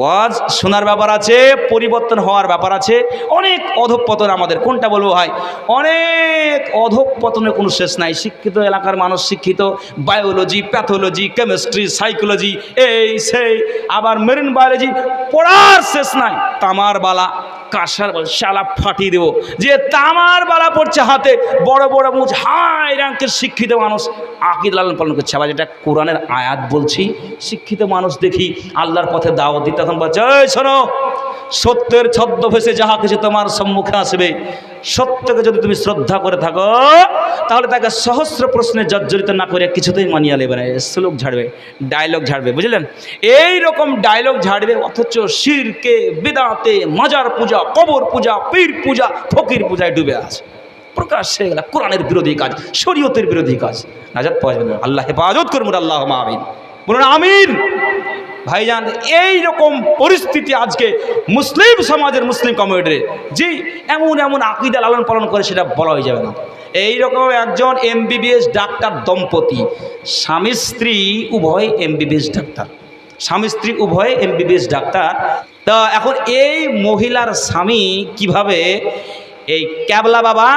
ওয়াজ শোনার ব্যাপার আছে, পরিবর্তন হওয়ার ব্যাপার আছে, অনেক অধপতন আমাদের। কোনটা বলব ভাই? অনেক অধপতনের কোনো শেষ নাই। শিক্ষিত এলাকার মানুষ, শিক্ষিত বায়োলজি প্যাথোলজি কেমিস্ট্রি সাইকোলজি এই সেই, আবার মেরিন বায়োলজি পড়ার শেষ নাই। তামার বালা। কাঁসার শালা ফাটিয়ে দেবো। যে তামার বালা পড়ছে হাতে, বড় বড় মুজ হাই র্যাঙ্কের শিক্ষিত মানুষ। আকিদ লালন পালন করছে আবার যেটা কোরআনের আয়াত বলছি, শিক্ষিত মানুষ দেখি, আল্লাহর পথে দাওয়াত দিতে তখন বলছে, এই শোনো সত্যের ছদ্মভেসে যাহা কিছু তোমার সম্মুখে আসবে, সত্যকে যদি তুমি শ্রদ্ধা করে থাকো, তাহলে তাকে সহস্র প্রশ্নে জর্জরিত না করে কিছুতেই মানিয়া নেবে না। শ্লোক ঝাড়বে ডায়লগ ঝাড়বে, বুঝলেন? এই রকম ডায়লগ ঝাড়বে, অথচ শিরকে, বেদাতে, মাজার পূজা, কবর পূজা, পীর পূজা, ফকির পূজায় ডুবে আছে। প্রকাশ্যে গেলা কোরআনের বিরোধী কাজ, শরীয়তের বিরোধী কাজ। নাজাত পাওয়া যাবে না। আল্লাহ হেফাজত করব আল্লাহ আমিন। বলুন, আমিন। ভাইজান এই রকম পরিস্থিতি আজকে মুসলিম সমাজের মুসলিম কমিউনিটির জি, এমন এমন আকিদা লালন পালন করে সেটা বলা হয়ে যাবে না। এই রকম একজন এমবিবিএস ডাক্তার দম্পতি, স্বামী স্ত্রী উভয় এমবিবিএস ডাক্তার। স্বামী স্ত্রী উভয় এমবিবিএস ডাক্তার। তা এখন এই মহিলার স্বামী কীভাবে এই ক্যাবলা বাবা,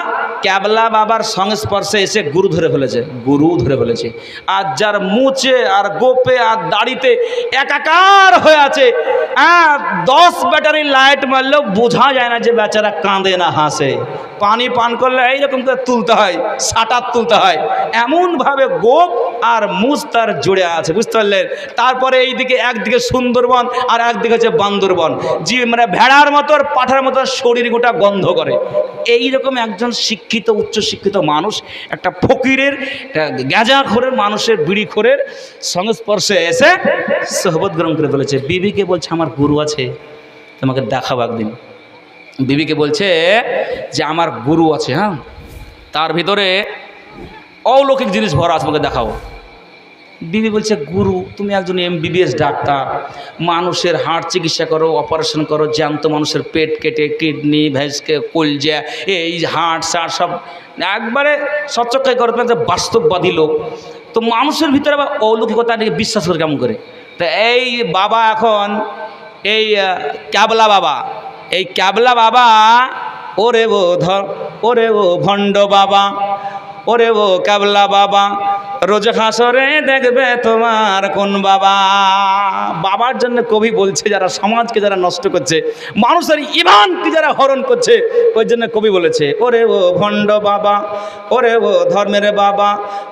ক্যাবলা বাবার সংস্পর্শে এসে গুরু ধরে ফেলেছে, গুরু ধরে ফেলেছে। আর যার মুচে আর গোপে আর দাড়িতে একাকার হয়ে আছে আর দশ ব্যাটারি লাইট মারলেও বোঝা যায় না যে বেচারা কাঁদে না, হাসে। পানি পান করলে এইরকম করে তুলতে হয় সাটার তুলতে হয়। এমনভাবে গোপ আর মুজ তার জুড়ে আছে, বুঝতে পারলেন? তারপরে এইদিকে একদিকে সুন্দরবন আর একদিকে হচ্ছে বান্দরবন। জি মানে ভেড়ার মতো পাঠার মতো শরীর গোটা গন্ধ করে। এই রকম একজন শিক্ষিত, উচ্চ শিক্ষিত মানুষ, একটা ফকিরের, একটা গ্যাজাখোরের মানুষের বিড়িখোরের সংস্পর্শে এসে সহবত গ্রহণ করে ফেলেছে। বিবিকে বলছে, আমার গুরু আছে, তোমাকে দেখাবো একদিন। বিবিকে বলছে যে আমার গুরু আছে হ্যাঁ? তার ভিতরে অলৌকিক জিনিস ভরা আছে, আমাকে দেখাও। বিবি বলছে, গুরু, তুমি একজন এমবিবিএস ডাক্তার। মানুষের হার্ট চিকিৎসা করো, অপারেশন করো, জ্যান্ত মানুষের পেট কেটে, কিডনি ভেজকে কলজা, এই হার্ট সার সব একবারে সচক্ষে করো একটা বাস্তববাদী লোক। তো মানুষের ভিতরে আবার অলৌকিকতা নিয়ে বিশ্বাস করে কেমন করে? তো এই বাবা এখন, এই ক্যাবলা বাবা এই ক্যাবলা বাবা ওরে ও ধর ওরে ও ভণ্ড বাবা ওরে ও ক্যাবলা বাবা রোজ হাসরে দেখবে তোমার কোন বাবা। বাবার জন্য কবি বলছে, যারা সমাজকে যারা নষ্ট করছে, মানুষের ইমানকে যারা হরণ করছে, ওই জন্য কবি বলেছে, ওরে ও ভণ্ড বাবা, ওরে ও ধর্মের বাবা,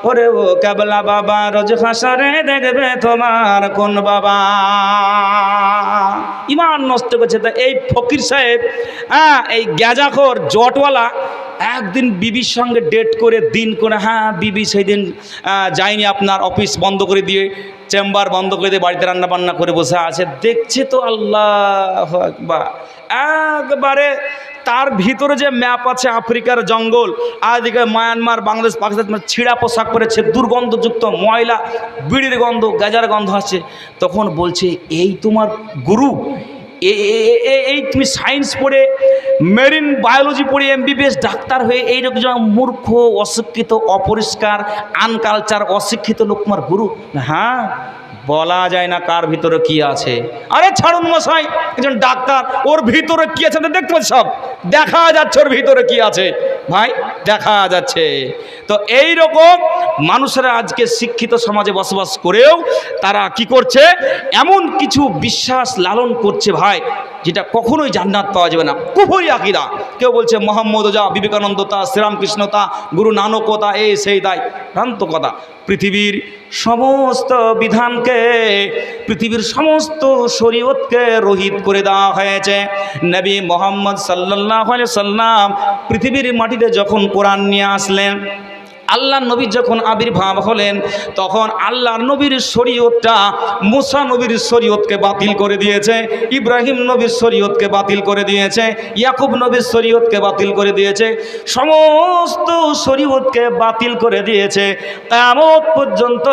ওরে ও কেবলা বাবা, রোজ হাসরে দেখবে তোমার কোন বাবা। ইমান নষ্ট করছে, তা এই ফকির সাহেব হ্যাঁ এই গ্যাজাখোর, জটওয়ালা একদিন বিবির সঙ্গে ডেট করে দিন করে হ্যাঁ বিবি সেই দিন যায়নি আপনার অফিস বন্ধ করে দিয়ে চেম্বার বন্ধ করে দিয়ে বাড়িতে রান্না বান্না করে বসে আছে। দেখছে তো আল্লাহ একবার একবারে তার ভিতরে যে ম্যাপ আছে আফ্রিকার জঙ্গল আর এদিকে মায়ানমার, বাংলাদেশ, পাকিস্তান মানে ছিঁড়া পোশাক পরেছে, দুর্গন্ধযুক্ত ময়লা, বিড়ির গন্ধ, গাজার গন্ধ আছে তখন বলছে, এই তোমার গুরু এই তুমি সায়েন্স পড়ে মেরিন বায়োলজি পড়ে এমবিবিএস ডাক্তার হয়ে এইরকম যেন মূর্খ, অশিক্ষিত, অপরিষ্কার আনকালচার অশিক্ষিত লোক তোমার গুরু? হ্যাঁ বলা যায় না কার ভিতরে কি আছে। আরে ছাড়ুন মশাই, একজন ডাক্তার, ওর ভিতরে কি আছে? দেখতে পাচ্ছি সব। দেখা যাচ্ছে ওর ভিতরে কি আছে। ভাই, দেখা যাচ্ছে। তো এই রকম মানুষেরা আজকে শিক্ষিত সমাজে বসবাস করেও তারা কি করছে? এমন কিছু বিশ্বাস লালন করছে ভাই, যেটা কখনোই জান্নাত পাওয়া যাবে না। কুফরি আকিদা। কেউ বলছে, মোহাম্মদ যা বিবেকানন্দতা শ্রীরামকৃষ্ণতা গুরু নানকতা এই সেই, তাই। ভ্রান্ত কথা। পৃথিবীর সমস্ত বিধানকে, পৃথিবীর সমস্ত শরীয়তকে রোহিত করে দেওয়া হয়েছে। নবী মোহাম্মদ সাল্লাহ সাল্লাম পৃথিবীর মাটিতে যখন কোরআন নিয়ে আসলেন আল্লাহ নবী যখন আবির্ভাব হলেন, তখন আল্লাহ নবীর শরীয়তটা মুসা নবীর শরীয়তকে বাতিল করে দিয়েছে, ইব্রাহিম নবীর শরীয়তকে বাতিল করে দিয়েছে, ইয়াকুব নবীর শরীয়তকে বাতিল করে দিয়েছে, সমস্ত শরীয়তকে বাতিল করে দিয়েছে। তেমত পর্যন্ত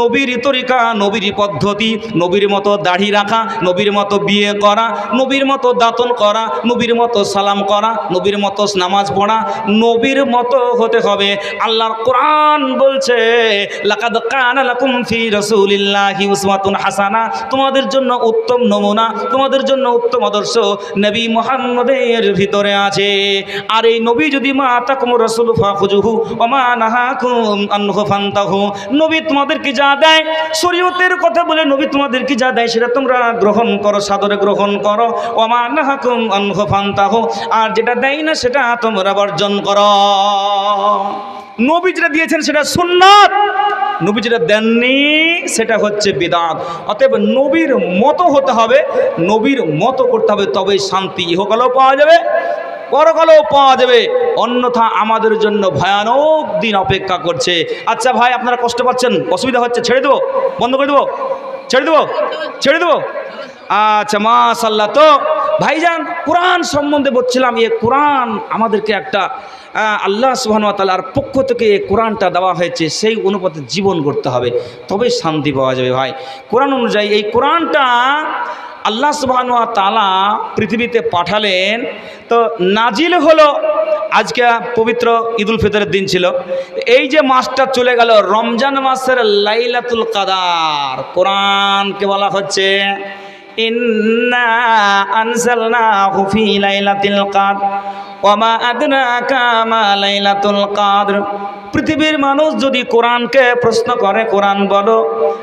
নবীর তরিকা, নবীর পদ্ধতি, নবীর মতো দাড়ি রাখা, নবীর মতো বিয়ে করা, নবীর মতো দাতন করা, নবীর মতো সালাম করা, নবীর মতো নামাজ পড়া, নবীর মতো হতে হবে। আল্লাহর কোরআন বলছে, লাকাদ কানা লাকুম ফি রাসূলিল্লাহি উসওয়াতুন হাসানা। তোমাদের জন্য উত্তম নমুনা, তোমাদের জন্য উত্তম আদর্শ নবী মুহাম্মদের ভিতরে আছে। আর এই নবী যদি মা তাকুম রাসূল ফাখুজুহু ওয়া মা নাহাকুম আনহু ফান্তাহু, নবী তোমাদেরকে যা দেয়? শরীয়তের কথা বলে নবী তোমাদেরকে যা দেয় সেটা তোমরা গ্রহণ করো, সাদরে গ্রহণ করো। ওয়া মা নাহাকুম আনহু ফান্তাহু, আর যেটা দেয় না সেটা তোমরা বর্জন করো। নবী যেটা দিয়েছেন সেটা সুন্নাত। নবী যেটা দেননি সেটা হচ্ছে বিদাত। অতএব নবীর মতো হতে হবে, নবীর মতো করতে হবে তবেই শান্তি ইহকালেও পাওয়া যাবে, পরকালেও পাওয়া যাবে। অন্যথা আমাদের জন্য ভয়ানক দিন অপেক্ষা করছে। আচ্ছা ভাই, আপনারা কষ্ট পাচ্ছেন? অসুবিধা হচ্ছে? ছেড়ে দেবো? বন্ধ করে দেবো? ছেড়ে দেবো? ছেড়ে দেবো? আচ্ছা মাশাল্লাহ তো ভাইজান, কোরআন সম্বন্ধে বলছিলাম, এ কোরআন আমাদেরকে একটা আল্লাহ তাআলার পক্ষ থেকে এই কোরআনটা দেওয়া হয়েছে, সেই অনুপাতে জীবন করতে হবে। তবে শান্তি পাওয়া যাবে ভাই। কোরআন অনুযায়ী এই কোরআনটা আল্লাহ সুবহানাহু তালা পৃথিবীতে পাঠালেন। তো নাজিল হলো, আজকে পবিত্র ঈদুল ফিতরের দিন ছিল। এই যে মাসটা চলে গেল, রমজান মাসের লাইলাতুল কাদার, কোরআনকে বলা হচ্ছে। ইন্না মা লাইলাতুল পৃথিবীর মানুষ যদি কোরআনকে প্রশ্ন করে, কোরআন বলো,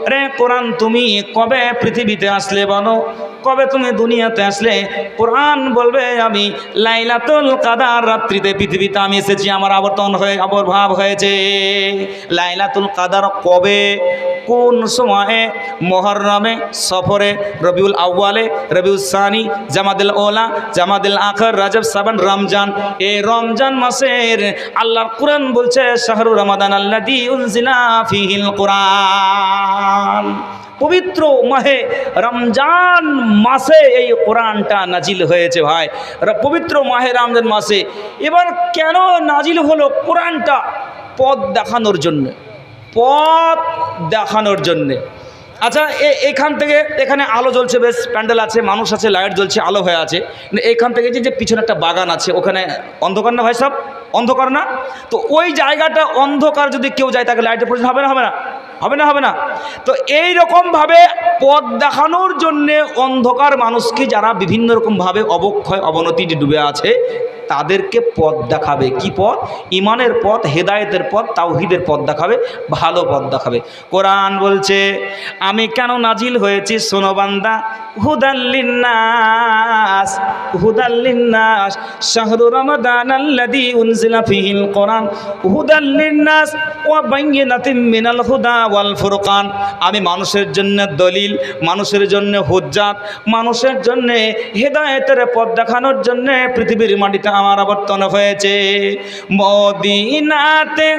রে কোরআন, তুমি কবে পৃথিবীতে আসলে বলো? কবে তুমি দুনিয়াতে আসলে? কোরআন বলবে, আমি লাইলাতুল কাদার রাত্রিতে পৃথিবীতে আমি এসেছি, আমার আবর্তন হয়ে, আবির্ভাব হয়েছে। লাইলাতুল কাদার কবে কোন সময়ে মহরমে সফরে রবিউল আউ্বালে রবিউল সানি, জামাদুল ওলা, জামাদুল আখর, রাজব সাবান, রমজান। এই রমজান মাসের আল্লাহর কোরআন বলছে, শাহরু রমাদান উনজিলা ফিহিল কোরআন। পবিত্র মাহে রমজান মাসে এই কোরআনটা নাজিল হয়েছে ভাই। পবিত্র মাহে রমজান মাসে। এবার কেন নাজিল হলো কোরআনটা পথ দেখানোর জন্য? পথ দেখানোর জন্যে। আচ্ছা এখান থেকে এখানে আলো জ্বলছে, বেশ প্যান্ডেল আছে, মানুষ আছে, লাইট জ্বলছে, আলো হয়ে আছে। এখান থেকে যে পিছনে একটা বাগান আছে, ওখানে অন্ধকার না ভাই সব? অন্ধকার না? তো ওই জায়গাটা অন্ধকার যদি কেউ যায়, তাকে লাইটের প্রয়োজন হবে না হবে না? হবে না হবে না। তো এই রকমভাবে পথ দেখানোর জন্যে অন্ধকার মানুষকে যারা বিভিন্ন রকমভাবে অবক্ষয়, অবনতি ডুবে আছে তাদেরকে পথ দেখাবে। কি পথ? ইমানের পথ, হেদায়েতের পথ, তাওহিদের পথ দেখাবে, ভালো পথ দেখাবে। কোরআন বলছে, আমি কেন নাজিল হয়েছি সোনো বান্দা? হুদাল্লিন্নাস হুদাল্লিন্নাস শাহরু রমাদান আল্লাযী উনজিলা ফীহিল কোরআন। হুদাল্লিন্নাস ওয়া বাইয়িনাতিন মিনাল হুদা ওয়াল ফুরকান। আমি মানুষের জন্য দলিল, মানুষের জন্য হুজ্জাত, মানুষের জন্য হেদায়েতের পথ দেখানোর জন্য পৃথিবীর মাটিতে আমার আবর্তন হয়েছে। মদিনাতে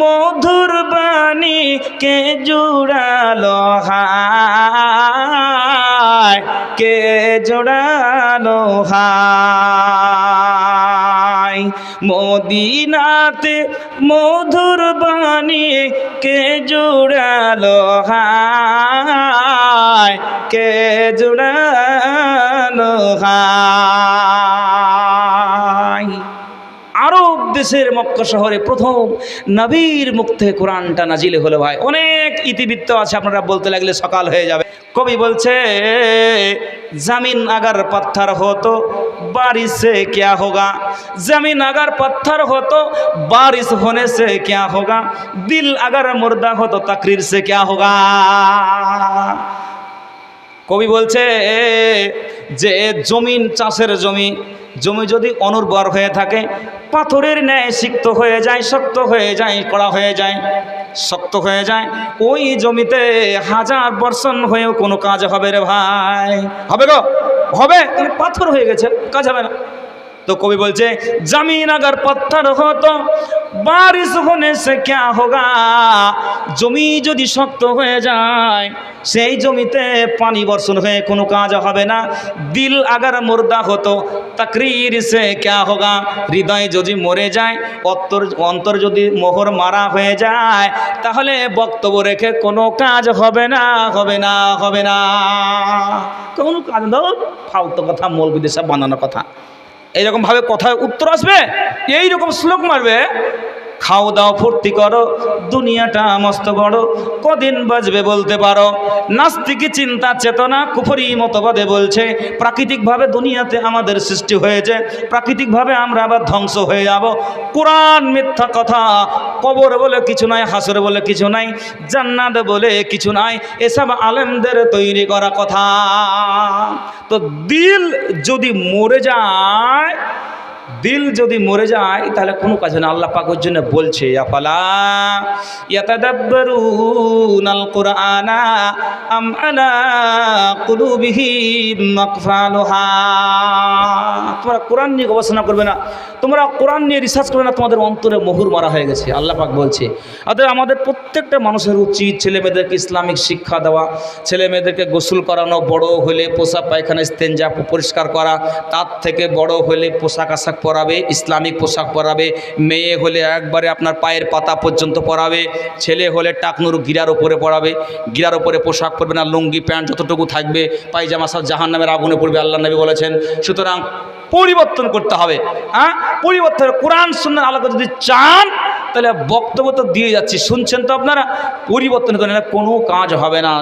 মধুর বাণী কে জুড়ালো হায়, কে জোড়ালো হায়। মদিনাতে মধুর বাণী কে জোড়ালো হায়, কে জোড়ালো দেশের মক্কা শহরে প্রথম নবীর মুখ থেকে কোরআনটা নাজিলে হলো ভাই অনেক ইতিবৃত্ত আছে আপনারা বলতে লাগলে সকাল হয়ে যাবে কবি বলছে जमीन अगर पत्थर हो तो बारिश से क्या होगा जमीन अगर पत्थर हो तो बारिश होने से क्या होगा दिल अगर मुर्दा हो तो तकरीर से क्या होगा কবি বলছে যে জমিন চাষের জমি জমি যদি অনুর্বর হয়ে থাকে পাথরের ন্যায় সিক্ত হয়ে যায় শক্ত হয়ে যায় কড়া হয়ে যায় শক্ত হয়ে যায় ওই জমিতে হাজার বর্ষণ হয়েও কোনো কাজ হবে রে ভাই। হবে গো? হবে? পাথর হয়ে গেছে কাজ হবে না। তো কবি বলছে, জমিন আগর পাথর হতো, বারিশ হোনে সে ক্যা হোগা? জমি যদি শক্ত হয়ে যায়, সেই জমিতে পানি বর্ষণ হয়ে কোনো কাজ হবে না। দিল আগার মুর্দা হতো, তাকরির সে ক্যা হোগা? হৃদয় যদি মরে যায় অন্তর অন্তর যদি মোহর মারা হয়ে যায়, তাহলে বক্তব্য রেখে কোনো কাজ হবে না হবে না হবে না। কোনো কাজ দাও ফালতু কথা, মৌলবিদের সব বানানোর কথা। এইরকমভাবে কথায় উত্তর আসবে এইরকম শ্লোক মারবে খাও দাও, ফুর্তি করো, দুনিয়াটা মস্ত বড়। কদিন বাজবে বলতে পারো? নাস্তিকি চিন্তা, চেতনা, কুফরি মতবাদে বলছে, প্রাকৃতিকভাবে দুনিয়াতে আমাদের সৃষ্টি হয়েছে, প্রাকৃতিকভাবে আমরা আবার ধ্বংস হয়ে যাব। কোরআন মিথ্যা কথা, কবর বলে কিছু নাই, হাসর বলে কিছু নাই, জান্নাত বলে কিছু নাই, এসব আলেমদের তৈরি করা কথা। তো দিল যদি মরে যায় দিল যদি মরে যায়, তাহলে কোনো কাজে না। আল্লাহ পাক ওর জন্য বলছে তোমরা কোরআন নিয়ে গবেষণা করবে না। তোমরা কোরআন নিয়ে রিসার্চ করবে না। তোমাদের অন্তরে মোহর মারা হয়ে গেছে, আল্লাহ পাক বলছে। অতএব আমাদের প্রত্যেকটা মানুষের উচিত ছেলে মেয়েদেরকে ইসলামিক শিক্ষা দেওয়া ছেলে মেয়েদেরকে গোসল করানো, বড় হলে পোশাক পায়খানা স্তেঞ্জা পরিষ্কার করা, তার থেকে বড় হলে পোশাক আশাক পরাবে, ইসলামিক পোশাক পরাবে, মেয়ে হলে একবারে আপনার পায়ের পাতা পর্যন্ত পরাবে, ছেলে হলে টাকনুর গিরার ওপরে পরাবে, গিরার ওপরে পোশাক পরবে না, লুঙ্গি, প্যান্ট যতটুকু থাকবে, পায়জামা সব জাহান নামের আগুনে পড়বে, আল্লাহ নবী বলেছেন। সুতরাং পরিবর্তন করতে হবে হ্যাঁ? পরিবর্তন কোরআন, সুন্নার আলোকে যদি চান, তাহলে বক্তব্য তো দিয়ে যাচ্ছি, শুনছেন তো আপনারা? পরিবর্তন করেন কোনো কাজ হবে না।